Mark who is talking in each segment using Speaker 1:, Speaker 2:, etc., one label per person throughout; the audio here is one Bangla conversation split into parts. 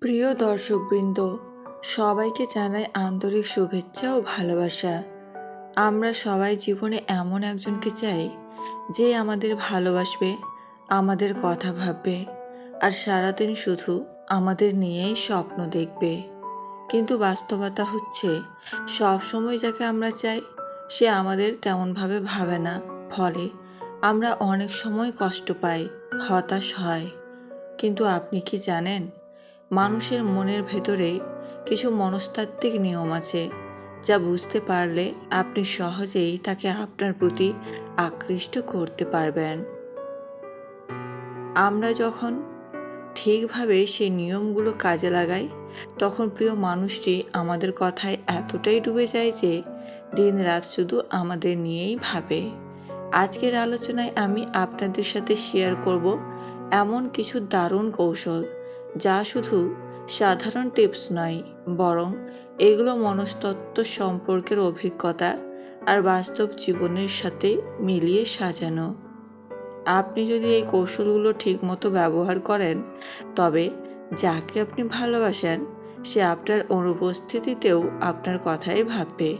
Speaker 1: প্রিয় দর্শকবৃন্দ, সবাইকে জানাই আন্তরিক শুভেচ্ছা ও ভালোবাসা। আমরা সবাই জীবনে এমন একজনকে চাই, যে আমাদের ভালোবাসবে, আমাদের কথা ভাববে, আর সারাদিন শুধু আমাদের নিয়েই স্বপ্ন দেখবে। কিন্তু বাস্তবতা হচ্ছে, সবসময় যাকে আমরা চাই, সে আমাদের তেমনভাবে ভাবে না। ফলে আমরা অনেক সময় কষ্ট পাই, হতাশ হয়। কিন্তু আপনি কি জানেন মানুষের মনের ভেতরে কিছু মনস্তাত্ত্বিক নিয়ম আছে, যা বুঝতে পারলে আপনি সহজেই তাকে আপনার প্রতি আকৃষ্ট করতে পারবেন। আমরা যখন ঠিকভাবে সেই নিয়মগুলো কাজে লাগাই, তখন প্রিয় মানুষটি আমাদের কথায় এতটাই ডুবে যায় যে দিন রাত শুধু আমাদের নিয়েই ভাবে। আজকের আলোচনায় আমি আপনাদের সাথে শেয়ার করব এমন কিছু দারুণ কৌশল যা শুধু সাধারণ টিপস নয়, বরং এগুলো মনস্তত্ত্ব সম্পর্কের অভিজ্ঞতা আর বাস্তব জীবনের সাথে মিলিয়ে সাজানো। আপনি যদি এই কৌশলগুলো ঠিকমতো ব্যবহার করেন, তবে যাকে আপনি ভালোবাসেন, সে আপনার অনুপস্থিতিতেও আপনার কথাই ভাববে।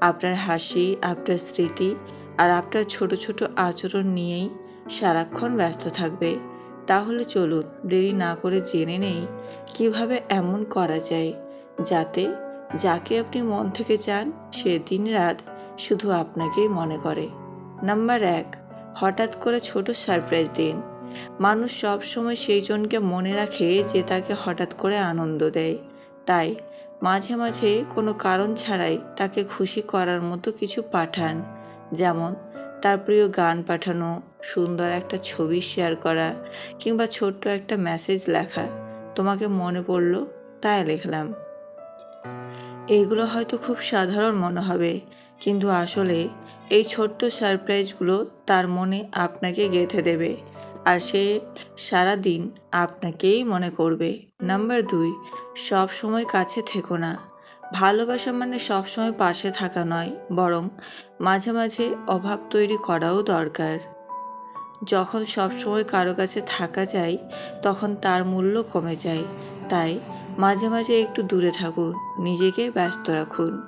Speaker 1: আপনার হাসি, আপনার স্মৃতি আর আপনার ছোট ছোট আচরণ নিয়েই সারাক্ষণ ব্যস্ত থাকবে। তাহলে চলুন, দেরি না করে জেনে নেই কীভাবে এমন করা যায়। যাতে যাকে আপনি মন থেকে চান, সে দিন রাত শুধু আপনাকেই মনে করে। নাম্বার এক, হঠাৎ করে ছোট সারপ্রাইজ দিন। মানুষ সব সময় সেই জনকে মনে রাখে যে তাকে হঠাৎ করে আনন্দ দেয়। তাই মাঝে মাঝে কোনো কারণ ছাড়াই তাকে খুশি করার মতো কিছু পাঠান। যেমন তার প্রিয় গান পাঠানো, সুন্দর একটা ছবি শেয়ার করা কিংবা ছোট্ট একটা মেসেজ লেখা তোমাকে মনে পড়ল, তাই লিখলাম। এইগুলো হয়তো খুব সাধারণ মনে হবে, কিন্তু আসলে এই ছোট্ট সারপ্রাইজগুলো তার মনে আপনাকে গেঁথে দেবে আর সে সারা দিন আপনাকেই মনে করবে। নাম্বার দুই সব সময় কাছে থেকো না। ভালোবাসা মানে সবসময় পাশে থাকা নয়, বরং মাঝে মাঝে অভাব তৈরি করাও দরকার। যখন সবসময় কারও কাছে থাকা যায়, তখন তার মূল্য কমে যায়। তাই মাঝে মাঝে একটু দূরে থাকুন, নিজেকে ব্যস্ত রাখুন।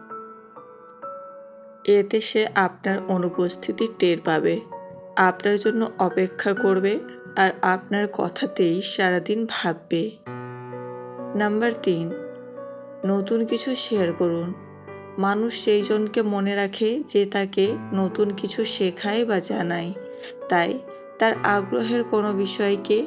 Speaker 1: এতে সে আপনার অনুপস্থিতি টের পাবে। আপনার জন্য অপেক্ষা করবে আর আপনার কথাতেই সারাদিন ভাববে। নাম্বার তিন নতুন কিছু শেয়ার করুন। মানুষ সেই জনকে মনে রাখে যে তাকে নতুন কিছু শেখায় বা জানায়। তাই তার আগ্রহের কোনো বিষয়কে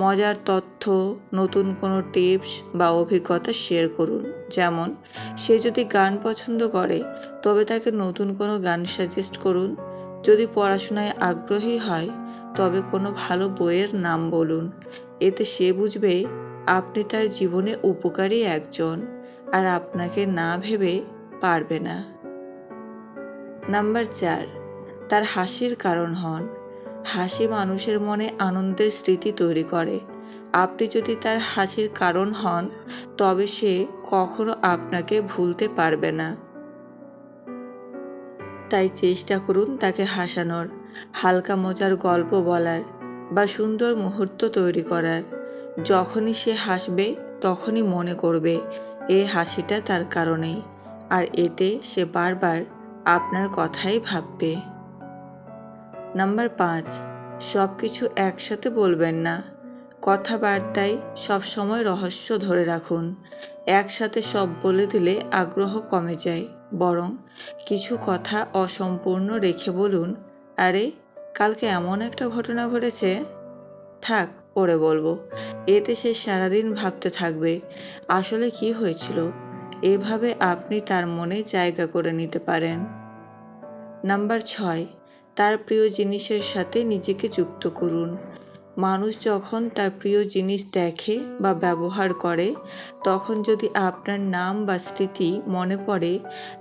Speaker 1: মজার তথ্য, নতুন কোনো টিপস বা অভিজ্ঞতা শেয়ার করুন। যেমন, সে যদি গান পছন্দ করে, তবে তাকে নতুন কোনো গান সাজেস্ট করুন। যদি পড়াশোনায় আগ্রহী হয়, তবে কোনো ভালো বইয়ের নাম বলুন। এতে সে বুঝবে, আপনি তার জীবনে উপকারী একজন। আর আপনাকে না ভেবে পারবে না। নাম্বার চার, তার হাসির কারণ হন। হাসি মানুষের মনে আনন্দের স্মৃতি তৈরি করে। আপনি যদি তার হাসির কারণ হন, তবে সে কখনো আপনাকে ভুলতে পারবে না। তাই চেষ্টা করুন তাকে হাসানোর, হালকা মজার গল্প বলার বা সুন্দর মুহূর্ত তৈরি করার। যখনই সে হাসবে, তখনই মনে করবে এই হাসিটা তার কারণেই, আর এতে সে বারবার আপনার কথাই ভাববে। নাম্বার পাঁচ সব কিছু একসাথে বলবেন না। কথাবার্তায় সবসময় রহস্য ধরে রাখুন। একসাথে সব বলে দিলে আগ্রহ কমে যায়। বরং কিছু কথা অসম্পূর্ণ রেখে বলুন, আরে, কালকে এমন একটা ঘটনা ঘটেছে? থাক পরে বলব। এতে সে সারাদিন ভাবতে থাকবে, আসলে কি হয়েছিল? এভাবে আপনি তার মনে জায়গা করে নিতে পারেন। নাম্বার ছয়, তার প্রিয় জিনিসের সাথে নিজেকে যুক্ত করুন। মানুষ যখন তার প্রিয় জিনিস দেখে বা ব্যবহার করে, তখন যদি আপনার নাম বা স্মৃতি মনে পড়ে,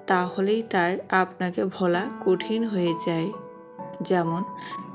Speaker 1: তাহলেই তার আপনাকে ভোলা কঠিন হয়ে যায়। যেমন,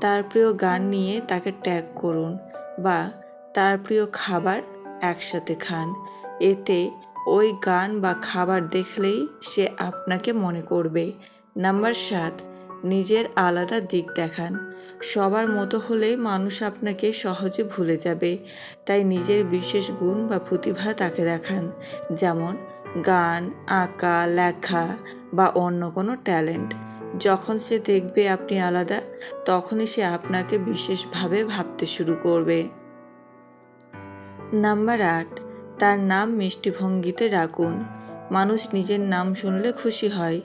Speaker 1: তার প্রিয় গান নিয়ে তাকে ট্যাগ করুন। বা তার প্রিয় খাবার একসাথে খান। এতে ওই গান বা খাবার দেখলেই সে আপনাকে মনে করবে। নাম্বার সাত, নিজের আলাদা দিক দেখান। সবার মতো হলে মানুষ আপনাকে সহজে ভুলে যাবে। তাই নিজের বিশেষ গুণ বা প্রতিভা তাকে দেখান। যেমন গান, আঁকা, লেখা বা অন্য কোনো ট্যালেন্ট। যখন সে দেখবে আপনি আলাদা, তখনই সে আপনাকে বিশেষভাবে ভাবতে শুরু করবে। নাম্বার আট, তার নাম মিষ্টি ভঙ্গিতে ডাকুন মানুষ নিজের নাম শুনলে খুশি হয়,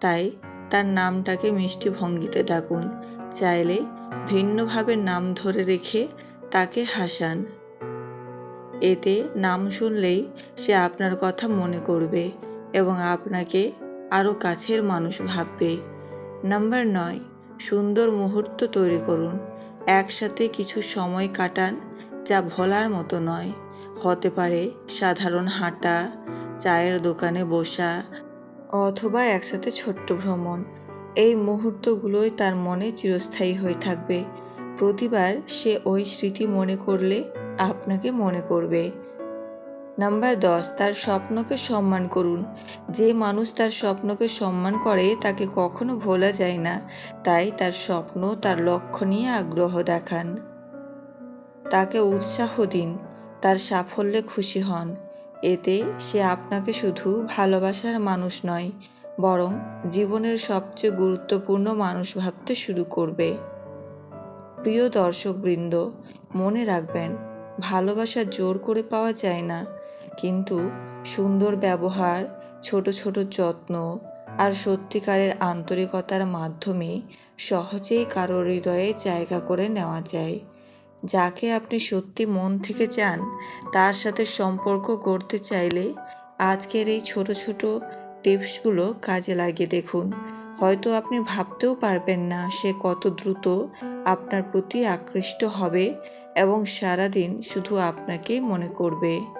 Speaker 1: তাই তার নামটাকে মিষ্টি ভঙ্গিতে ডাকুন। চাইলে ভিন্নভাবে নাম ধরে রেখে তাকে হাসান। এতে নাম শুনলেই সে আপনার কথা মনে করবে এবং আপনাকে আরও কাছের মানুষ ভাববে। নাম্বার নয়, সুন্দর মুহূর্ত তৈরি করুন। একসাথে কিছু সময় কাটান যা ভোলার মতো নয়। হতে পারে সাধারণ হাঁটা, চায়ের দোকানে বসা, অথবা একসাথে ছোট্ট ভ্রমণ। এই মুহূর্তগুলোই তার মনে চিরস্থায়ী হয়ে থাকবে। প্রতিবার সে ওই স্মৃতি মনে করলে আপনাকে মনে করবে। নাম্বার দশ, তার স্বপ্নকে সম্মান করুন। যে মানুষ তার স্বপ্নকে সম্মান করে, তাকে কখনো ভোলা যায় না। তাই তার স্বপ্ন, তার লক্ষ্য নিয়ে আগ্রহ দেখান। তাকে উৎসাহ দিন, তার সাফল্যে খুশি হন। এতে সে আপনাকে শুধু ভালোবাসার মানুষ নয়, বরং জীবনের সবচেয়ে গুরুত্বপূর্ণ মানুষ ভাবতে শুরু করবে। প্রিয় দর্শকবৃন্দ, মনে রাখবেন, ভালোবাসা জোর করে পাওয়া যায় না। কিন্তু সুন্দর ব্যবহার, ছোট ছোট যত্ন আর সত্যিকারের আন্তরিকতার মাধ্যমে সহজেই কারোর হৃদয়ে জায়গা করে নেওয়া যায়। যাকে আপনি সত্যি মন থেকে চান, তার সাথে সম্পর্ক গড়তে চাইলে আজকের এই ছোট ছোট টিপসগুলো কাজে লাগিয়ে দেখুন। হয়তো আপনি ভাবতেও পারবেন না সে কত দ্রুত আপনার প্রতি আকৃষ্ট হবে এবং সারাদিন শুধু আপনাকেই মনে করবে।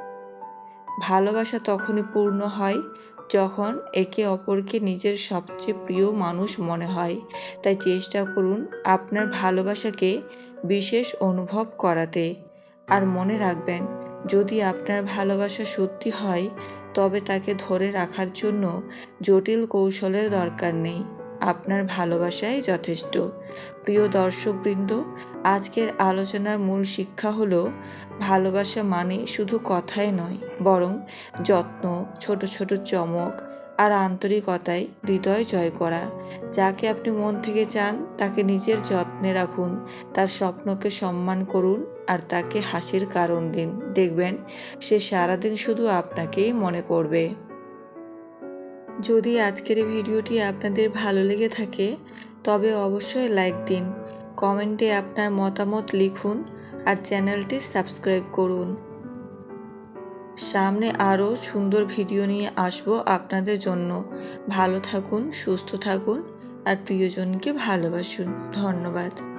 Speaker 1: ভালোবাসা তখনই পূর্ণ হয় যখন একে অপরকে নিজের সবচেয়ে প্রিয় মানুষ মনে হয়। তাই চেষ্টা করুন আপনার ভালোবাসাকে বিশেষ অনুভব করাতে। আর মনে রাখবেন, যদি আপনার ভালোবাসা সত্যি হয়, তবে তাকে ধরে রাখার জন্য জটিল কৌশলের দরকার নেই। আপনার ভালোবাসাই যথেষ্ট। প্রিয় দর্শকবৃন্দ, আজকের আলোচনার মূল শিক্ষা হল, ভালোবাসা মানে শুধু কথাই নয়, বরং যত্ন, ছোট ছোট চমক আর আন্তরিকতায় হৃদয় জয় করা। যাকে আপনি মন থেকে চান, তাকে নিজের যত্নে রাখুন, তার স্বপ্নকে সম্মান করুন আর তাকে হাসির কারণ দিন। দেখবেন, সে সারাদিন শুধু আপনাকেই মনে করবে। যদি আজকের এই ভিডিওটি আপনাদের ভালো লেগে থাকে, তবে অবশ্যই লাইক দিন, কমেন্টে আপনার মতামত লিখুন আর চ্যানেলটি সাবস্ক্রাইব করুন। সামনে আরও সুন্দর ভিডিও নিয়ে আসব আপনাদের জন্য। ভালো থাকুন, সুস্থ থাকুন আর প্রিয়জনকে ভালোবাসুন। ধন্যবাদ।